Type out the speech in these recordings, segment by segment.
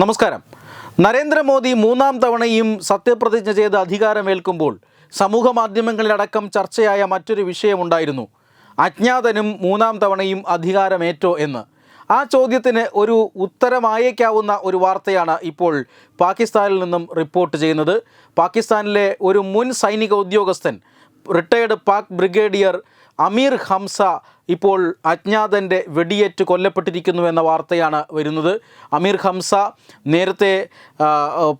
നമസ്കാരം. നരേന്ദ്രമോദി മൂന്നാം തവണയും സത്യപ്രതിജ്ഞ ചെയ്ത് അധികാരമേൽക്കുമ്പോൾ സമൂഹ മാധ്യമങ്ങളിലടക്കം ചർച്ചയായ മറ്റൊരു വിഷയമുണ്ടായിരുന്നു. അജ്ഞാതനും മൂന്നാം തവണയും അധികാരമേറ്റോ എന്ന്. ആ ചോദ്യത്തിന് ഒരു ഉത്തരമായേക്കാവുന്ന ഒരു വാർത്തയാണ് ഇപ്പോൾ പാകിസ്ഥാനിൽ നിന്നും റിപ്പോർട്ട് ചെയ്യുന്നത്. പാകിസ്ഥാനിലെ ഒരു മുൻ സൈനിക ഉദ്യോഗസ്ഥൻ റിട്ടയേർഡ് പാക് ബ്രിഗേഡിയർ അമീർ ഹംസ ഇപ്പോൾ അജ്ഞാതന്റെ വെടിയേറ്റ് കൊല്ലപ്പെട്ടിരിക്കുന്നു എന്ന വാർത്തയാണ് വരുന്നത്. അമീർ ഹംസ നേരത്തെ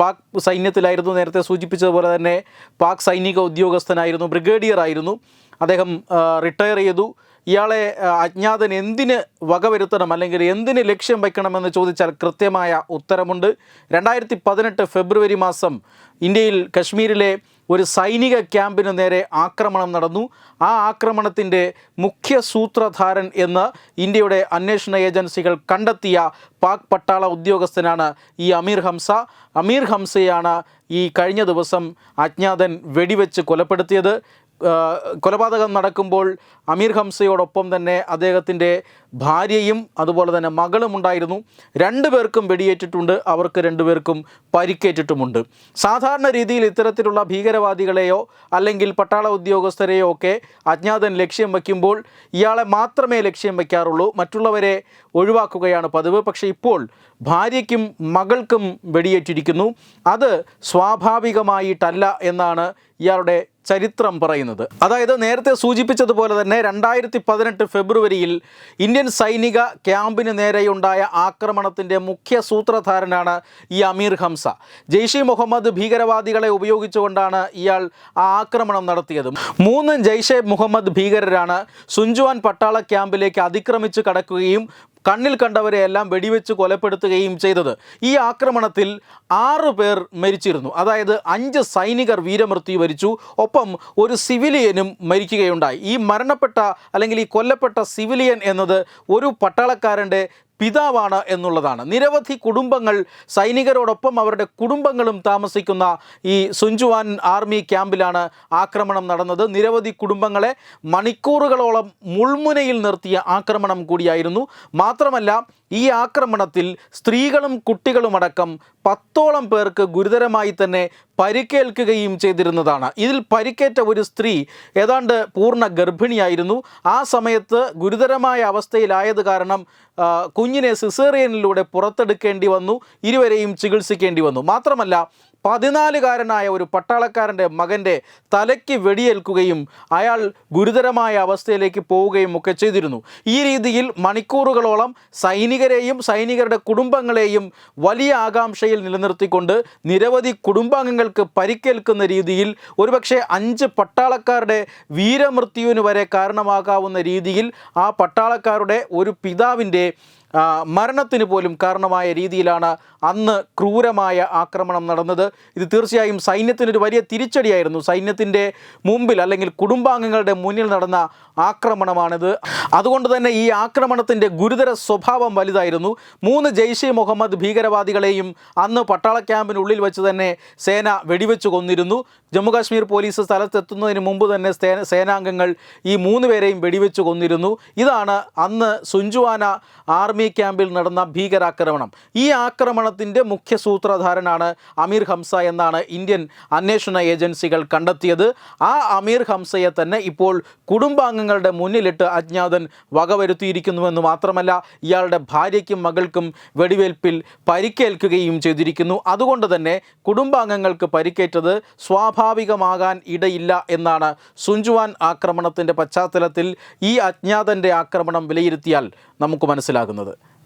പാക് സൈന്യത്തിലായിരുന്നു നേരത്തെ സൂചിപ്പിച്ചതുപോലെ തന്നെ പാക് സൈനിക ഉദ്യോഗസ്ഥനായിരുന്നു ബ്രിഗേഡിയർ ആയിരുന്നു അദ്ദേഹം റിട്ടയർ ചെയ്തു. ഇയാളെ അജ്ഞാതൻ എന്തിന് വകവരുത്തണം അല്ലെങ്കിൽ എന്തിന് ലക്ഷ്യം വയ്ക്കണമെന്ന് ചോദിച്ചാൽ കൃത്യമായ ഉത്തരമുണ്ട്. രണ്ടായിരത്തി പതിനെട്ട് ഫെബ്രുവരി മാസം ഇന്ത്യയിൽ കശ്മീരിലെ ഒരു സൈനിക ക്യാമ്പിന് നേരെ ആക്രമണം നടന്നു. ആ ആക്രമണത്തിന്റെ മുഖ്യ സൂത്രധാരൻ എന്ന് ഇന്ത്യയുടെ അന്വേഷണ ഏജൻസികൾ കണ്ടെത്തിയ പാക് പട്ടാള ഉദ്യോഗസ്ഥനാണ് ഈ അമീർ ഹംസ. അമീർ ഹംസയാണ് ഈ കഴിഞ്ഞ ദിവസം അജ്ഞാതൻ വെടിവെച്ച് കൊലപ്പെടുത്തിയത്. കൊലപാതകം നടക്കുമ്പോൾ അമീർ ഹംസയോടൊപ്പം തന്നെ അദ്ദേഹത്തിന്റെ ഭാര്യയും അതുപോലെ തന്നെ മകളും ഉണ്ടായിരുന്നു. രണ്ടുപേർക്കും വെടിയേറ്റിട്ടുണ്ട്. അവർക്ക് രണ്ടുപേർക്കും പരിക്കേറ്റിട്ടുമുണ്ട്. സാധാരണ രീതിയിൽ ഇത്തരത്തിലുള്ള ഭീകരവാദികളെയോ അല്ലെങ്കിൽ പട്ടാള ഉദ്യോഗസ്ഥരെയോ ഒക്കെ അജ്ഞാതൻ ലക്ഷ്യം വയ്ക്കുമ്പോൾ ഇയാളെ മാത്രമേ ലക്ഷ്യം വയ്ക്കാറുള്ളൂ. മറ്റുള്ളവരെ ഒഴിവാക്കുകയാണ് പതിവ്. പക്ഷേ ഇപ്പോൾ ഭാര്യയ്ക്കും മകൾക്കും വെടിയേറ്റിരിക്കുന്നു. അത് സ്വാഭാവികമായിട്ടല്ല എന്നാണ് ഇയാളുടെ ചരിത്രം പറയുന്നത്. അതായത് നേരത്തെ സൂചിപ്പിച്ചതുപോലെ തന്നെ രണ്ടായിരത്തി പതിനെട്ട് ഫെബ്രുവരിയിൽ ഇന്ത്യൻ സൈനിക ക്യാമ്പിന് നേരെയുണ്ടായ ആക്രമണത്തിന്റെ മുഖ്യ സൂത്രധാരനാണ് ഈ അമീർ ഹംസ. ജെയ്ഷെ മുഹമ്മദ് ഭീകരവാദികളെ ഉപയോഗിച്ചുകൊണ്ടാണ് ഇയാൾ ആ ആക്രമണം നടത്തിയത്. മൂന്ന് ജെയ്ഷെ മുഹമ്മദ് ഭീകരരാണ് സുഞ്ചുവാൻ പട്ടാള ക്യാമ്പിലേക്ക് അതിക്രമിച്ച് കടക്കുകയും കണ്ണിൽ കണ്ടവരെയെല്ലാം വെടിവെച്ച് കൊലപ്പെടുത്തുകയും ചെയ്തത്. ഈ ആക്രമണത്തിൽ ആറ് പേർ മരിച്ചിരുന്നു. അതായത് അഞ്ച് സൈനികർ വീരമൃത്യു വരിച്ചു. ഒപ്പം ഒരു സിവിലിയനും മരിക്കുകയുണ്ടായി. ഈ മരണപ്പെട്ട അല്ലെങ്കിൽ ഈ കൊല്ലപ്പെട്ട സിവിലിയൻ എന്നത് ഒരു പട്ടാളക്കാരന്റെ പിതാവാണ് എന്നുള്ളതാണ്. നിരവധി കുടുംബങ്ങൾ സൈനികരോടൊപ്പം അവരുടെ കുടുംബങ്ങളും താമസിക്കുന്ന ഈ സുഞ്ചുവാൻ ആർമി ക്യാമ്പിലാണ് ആക്രമണം നടന്നത്. നിരവധി കുടുംബങ്ങളെ മണിക്കൂറുകളോളം മുൾമുനയിൽ നിർത്തിയ ആക്രമണം കൂടിയായിരുന്നു. മാത്രമല്ല ഈ ആക്രമണത്തിൽ സ്ത്രീകളും കുട്ടികളുമടക്കം പത്തോളം പേർക്ക് ഗുരുതരമായി തന്നെ പരിക്കേൽക്കുകയും ചെയ്തിരുന്നതാണ്. ഇതിൽ പരിക്കേറ്റ ഒരു സ്ത്രീ ഏതാണ്ട് പൂർണ ഗർഭിണിയായിരുന്നു. ആ സമയത്ത് ഗുരുതരമായ അവസ്ഥയിലായത് കാരണം കുഞ്ഞിനെ സിസേറിയനിലൂടെ പുറത്തെടുക്കേണ്ടി വന്നു. ഇരുവരെയും ചികിത്സിക്കേണ്ടി വന്നു. മാത്രമല്ല പതിനാലുകാരനായ ഒരു പട്ടാളക്കാരന്റെ മകന്റെ തലയ്ക്ക് വെടിയേൽക്കുകയും അയാൾ ഗുരുതരമായ അവസ്ഥയിലേക്ക് പോവുകയും ഒക്കെ ചെയ്തിരുന്നു. ഈ രീതിയിൽ മണിക്കൂറുകളോളം സൈനികരെയും സൈനികരുടെ കുടുംബങ്ങളെയും വലിയ ആകാംക്ഷയിൽ നിലനിർത്തിക്കൊണ്ട് നിരവധി കുടുംബാംഗങ്ങൾക്ക് പരിക്കേൽക്കുന്ന രീതിയിൽ ഒരുപക്ഷെ അഞ്ച് പട്ടാളക്കാരുടെ വീരമൃത്യുവിന് വരെ കാരണമാകാവുന്ന രീതിയിൽ ആ പട്ടാളക്കാരുടെ ഒരു പിതാവിന്റെ മരണത്തിന് പോലും കാരണമായ രീതിയിലാണ് അന്ന് ക്രൂരമായ ആക്രമണം നടന്നത്. ഇത് തീർച്ചയായും സൈന്യത്തിനൊരു വലിയ തിരിച്ചടിയായിരുന്നു. സൈന്യത്തിന്റെ മുമ്പിൽ അല്ലെങ്കിൽ കുടുംബാംഗങ്ങളുടെ മുന്നിൽ നടന്ന ആക്രമണമാണിത്. അതുകൊണ്ട് തന്നെ ഈ ആക്രമണത്തിന്റെ ഗുരുതര സ്വഭാവം വലുതായിരുന്നു. മൂന്ന് ജെയ്ഷെ മുഹമ്മദ് ഭീകരവാദികളെയും അന്ന് പട്ടാള ക്യാമ്പിനുള്ളിൽ വെച്ച് തന്നെ സേന വെടിവെച്ച് കൊന്നിരുന്നു. ജമ്മുകാശ്മീർ പോലീസ് സ്ഥലത്തെത്തുന്നതിന് മുമ്പ് തന്നെ സേനാംഗങ്ങൾ ഈ മൂന്ന് പേരെയും വെടിവെച്ച് കൊന്നിരുന്നു. ഇതാണ് അന്ന് സുഞ്ചുവാന ആർമി ക്യാമ്പിൽ നടന്ന ഭീകരാക്രമണം. ഈ ആക്രമണത്തിന്റെ മുഖ്യ സൂത്രധാരനാണ് അമീർ ഹംസ എന്നാണ് ഇന്ത്യൻ അന്വേഷണ ഏജൻസികൾ കണ്ടെത്തിയത്. ആ അമീർ ഹംസയെ തന്നെ ഇപ്പോൾ കുടുംബാംഗങ്ങളുടെ മുന്നിലിട്ട് അജ്ഞാതൻ വകവരുത്തിയിരിക്കുന്നുവെന്ന് മാത്രമല്ല ഇയാളുടെ ഭാര്യയ്ക്കും മകൾക്കും വെടിവെൽപ്പിൽ പരിക്കേൽക്കുകയും ചെയ്തിരിക്കുന്നു. അതുകൊണ്ട് തന്നെ കുടുംബാംഗങ്ങൾക്ക് പരിക്കേറ്റത് സ്വാഭാവികമാകാൻ ഇടയില്ല എന്നാണ് സുഞ്ചുവാൻ ആക്രമണത്തിന്റെ പശ്ചാത്തലത്തിൽ ഈ അജ്ഞാതന്റെ ആക്രമണം വിലയിരുത്തിയാൽ നമുക്ക് മനസ്സിലാകുന്നത്.